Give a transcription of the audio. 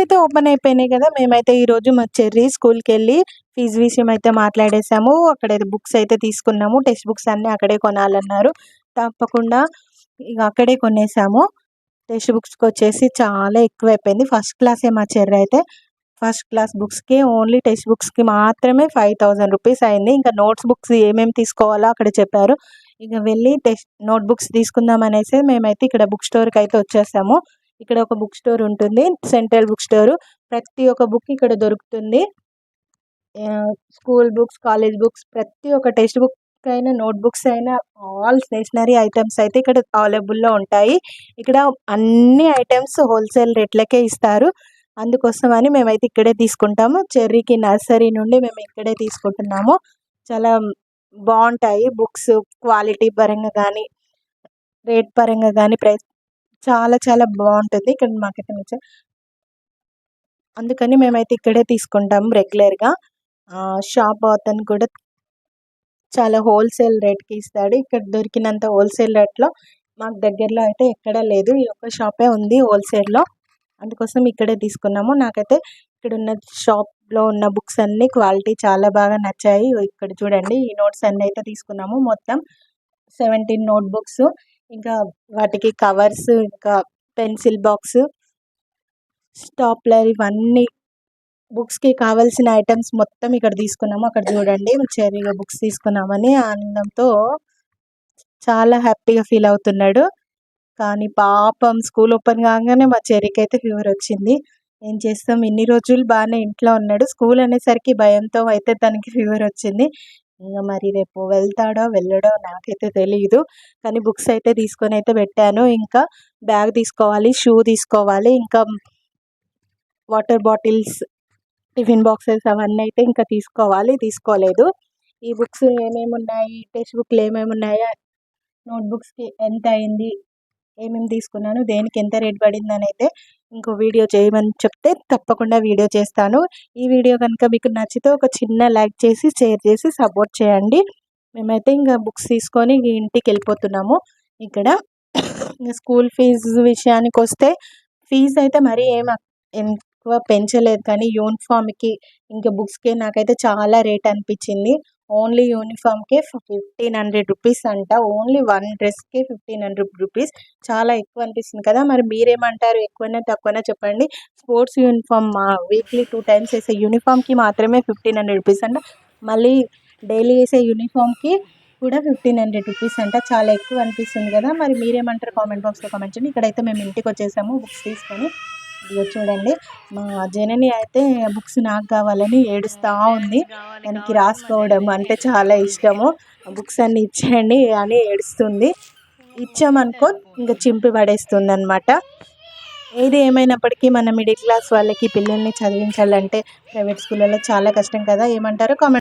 అయితే ఓపెన్ అయిపోయినాయి కదా. మేమైతే ఈరోజు మా చెర్రీ స్కూల్కి వెళ్ళి ఫీజు విషయం అయితే మాట్లాడేసాము. అక్కడ బుక్స్ అయితే తీసుకున్నాము. టెక్స్ట్ బుక్స్ అన్నీ అక్కడే కొనాలన్నారు. తప్పకుండా ఇక అక్కడే కొనేసాము. టెక్స్ట్ బుక్స్కి వచ్చేసి చాలా ఎక్కువ అయిపోయింది ఫస్ట్ క్లాసే మా చెర్రి అయితే. ఫస్ట్ క్లాస్ బుక్స్కి ఓన్లీ టెక్స్ట్ బుక్స్కి మాత్రమే ఫైవ్ థౌజండ్ రూపీస్ అయింది. ఇంకా నోట్స్ బుక్స్ ఏమేమి తీసుకోవాలో అక్కడ చెప్పారు. ఇక వెళ్ళి టెక్స్ట్ నోట్ బుక్స్ తీసుకుందాం అనేసి మేమైతే ఇక్కడ బుక్ స్టోర్కి అయితే వచ్చేసాము. ఇక్కడ ఒక బుక్ స్టోర్ ఉంటుంది. Central book store. ప్రతి ఒక్క బుక్ ఇక్కడ దొరుకుతుంది. స్కూల్ బుక్స్ కాలేజ్ బుక్స్ ప్రతి ఒక్క టెక్స్ట్ బుక్ అయినా నోట్ బుక్స్ అయినా ఆల్ స్టేషనరీ ఐటమ్స్ అయితే ఇక్కడ అవైలబుల్లో ఉంటాయి. ఇక్కడ అన్ని ఐటమ్స్ హోల్సేల్ రేట్లకే ఇస్తారు. అందుకోసం అని మేమైతే ఇక్కడే తీసుకుంటాము. చెర్రీకి నర్సరీ నుండి మేము ఇక్కడే తీసుకుంటున్నాము. చాలా బాగుంటాయి బుక్స్ క్వాలిటీ పరంగా కానీ రేట్ పరంగా కానీ ప్రైస్ చాలా చాలా బాగుంటుంది ఇక్కడ మాకైతే నచ్చ అందుకని మేమైతే ఇక్కడే తీసుకుంటాము రెగ్యులర్గా. షాప్ అతను కూడా చాలా హోల్సేల్ రేట్కి ఇస్తాడు. ఇక్కడ దొరికినంత హోల్సేల్ రేట్లో మాకు దగ్గరలో అయితే ఎక్కడా లేదు. ఈ ఒక్క షాపే ఉంది హోల్సేల్లో. అందుకోసం ఇక్కడే తీసుకున్నాము. నాకైతే ఇక్కడ ఉన్న షాప్లో ఉన్న బుక్స్ అన్నీ క్వాలిటీ చాలా బాగా నచ్చాయి. ఇక్కడ చూడండి ఈ నోట్స్ అన్నీ అయితే తీసుకున్నాము మొత్తం. సెవెంటీన్ నోట్ బుక్స్ ఇంకా వాటికి కవర్స్ ఇంకా పెన్సిల్ బాక్స్ స్టాప్లర్ ఇవన్నీ బుక్స్కి కావాల్సిన ఐటమ్స్ మొత్తం ఇక్కడ తీసుకున్నాము. అక్కడ చూడండి చెరీగా బుక్స్ తీసుకున్నామని ఆనందంతో చాలా హ్యాపీగా ఫీల్ అవుతున్నాడు. కానీ పాపం స్కూల్ ఓపెన్ కాగానే మా చెర్రీకి అయితే ఫీవర్ వచ్చింది. ఏం చేస్తాం? ఇన్ని రోజులు బాగానే ఇంట్లో ఉన్నాడు. స్కూల్ అనేసరికి భయంతో అయితే తనకి ఫీవర్ వచ్చింది. ఇంకా మరి రేపు వెళ్తాడో వెళ్ళడో నాకైతే తెలియదు కానీ బుక్స్ అయితే తీసుకొని అయితే పెట్టాను. ఇంకా బ్యాగ్ తీసుకోవాలి షూ తీసుకోవాలి ఇంకా వాటర్ బాటిల్స్ టిఫిన్ బాక్సెస్ అవన్నీ అయితే ఇంకా తీసుకోవాలి తీసుకోలేదు. ఈ బుక్స్ ఏమేమి ఉన్నాయి టెక్స్ట్ బుక్లు ఏమేమి ఉన్నాయో నోట్బుక్స్కి ఎంత అయింది ఏమేమి తీసుకున్నాను దేనికి ఎంత రేట్ పడింది అని అయితే ఇంకో వీడియో చేయమని చెప్తే తప్పకుండా వీడియో చేస్తాను. ఈ వీడియో కనుక మీకు నచ్చితే ఒక చిన్న లైక్ చేసి షేర్ చేసి సపోర్ట్ చేయండి. మేమైతే ఇంకా బుక్స్ తీసుకొని ఇంటికి వెళ్ళిపోతున్నాము. ఇక్కడ స్కూల్ ఫీజు విషయానికి వస్తే ఫీజు అయితే మరీ ఏం ఎక్కువ పెంచలేదు. కానీ యూనిఫామ్కి ఇంకా బుక్స్కి నాకైతే చాలా రేట్ అనిపించింది. ఓన్లీ యూనిఫామ్కే ఫిఫ్టీన్ హండ్రెడ్ రూపీస్ అంట. ఓన్లీ వన్ డ్రెస్కే ఫిఫ్టీన్ హండ్రెడ్ రూపీస్. చాలా ఎక్కువ అనిపిస్తుంది కదా. మరి మీరేమంటారు? ఎక్కువనే తక్కువనే చెప్పండి. Sports uniform weekly two times వేసే యూనిఫామ్కి మాత్రమే ఫిఫ్టీన్ హండ్రెడ్ రూపీస్ అంట. మళ్ళీ డైలీ వేసే యూనిఫామ్కి కూడా ఫిఫ్టీన్ హండ్రెడ్ రూపీస్ అంట. చాలా ఎక్కువ అనిపిస్తుంది కదా. మరి మీరేమంటారు? కామెంట్ బాక్స్లో కామెంట్ చేయండి. ఇక్కడైతే మేము ఇంటికి వచ్చేసాము. బుక్స్ తీసుకొని ఇదిగో చూడండి. మా జనని అయితే బుక్స్ నాకు కావాలని ఏడుస్తూ ఉంది. దానికి రాసుకోవడం అంటే చాలా ఇష్టము. బుక్స్ అన్ని ఇచ్చేయండి అని ఏడుస్తుంది. ఇచ్చామనుకో ఇంకా చింపి పడేస్తుంది అనమాట ఏది ఏమైనప్పటికీ మన మిడిల్ క్లాస్ వాళ్ళకి పిల్లల్ని చదివించాలంటే ప్రైవేట్ స్కూళ్ళలో చాలా కష్టం కదా. ఏమంటారు? కామెంట్